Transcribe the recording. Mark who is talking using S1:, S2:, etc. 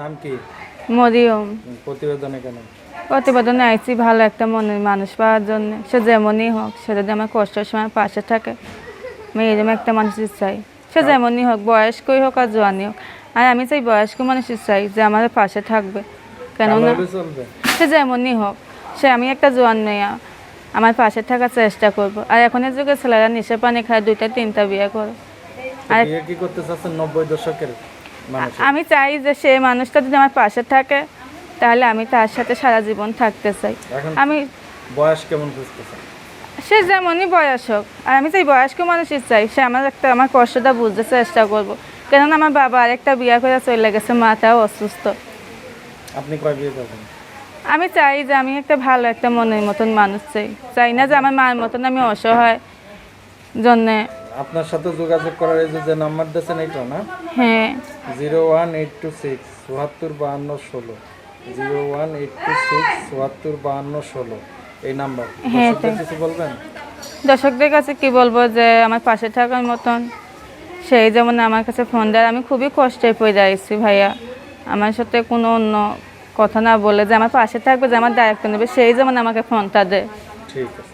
S1: নাম কি?
S2: মরিয়ম।
S1: প্রতিবেদনে কেন?
S2: প্রতিবেদনে আইছি ভালো একটা মনের মানুষ পাওয়ার জন্য। সে যেমনই হোক সে যদি আমার কষ্টের সময় পাশে থাকে আমি এরকম একটা মানুষই চাই সে যেমনই হোক বয়স্কই হোক আর জোয়ানি হোক। আর আমি চাই বয়স্ক মানুষই চাই যে আমার পাশে থাকবে। কেননা সে যেমনই হোক সে আমি একটা জোয়ান মেয়া। আমার পাশে থাকার চেষ্টা করব। আর এখনের যুগে ছেলেরা নিশে পানি খায় দুইটা তিনটা বিয়ে করে।
S1: আর কি করতে চাচ্ছেন নব্বই দশকের?
S2: আমি চাই যে সে মানুষটা যদি আমার পাশে থাকে তাহলে আমি তার সাথে সারা জীবন থাকতে চাই। আমি
S1: বয়স কেমন
S2: সে যেমনই বয়স হোক আর আমি চাই বয়স্ক মানুষই চাই সে আমার একটা আমার কষ্টটা বুঝতে চেষ্টা করব। কেননা আমার বাবা আরেকটা বিয়ে করে চলে গেছে মাটাও অসুস্থ।
S1: আপনি কয় বিয়ে করবেন?
S2: আমি চাই যে আমি একটা ভালো একটা মনের মতন মানুষ চাই। চাই না যে আমার মার মতন আমি অসহায় জন্যে।
S1: আপনার সাথে যোগাযোগ করার এই যে নাম্বার দিয়েছেন এইটা না?
S2: হ্যাঁ।
S1: Zero one eight two six চুয়াত্তর বাহান্ন ষোলো। Zero one eight two six চুয়াত্তর বাহান্ন ষোলো। এই নাম্বার।
S2: হ্যাঁ,
S1: কিছু বলবেন?
S2: দর্শকদের কাছে কি বলব যে আমার পাশে থাকার মতন। সেই যেমন আমার কাছে ফোন দেয় আমি খুবই কষ্টে পড়ে যাইছি ভাইয়া। আমার সাথে কোনো অন্য কথা না বলে যে আমার পাশে থাকবে যে আমার দায়িত্ব নেবে সেই যেমন আমাকে ফোনটা দেয়।
S1: ঠিক আছে।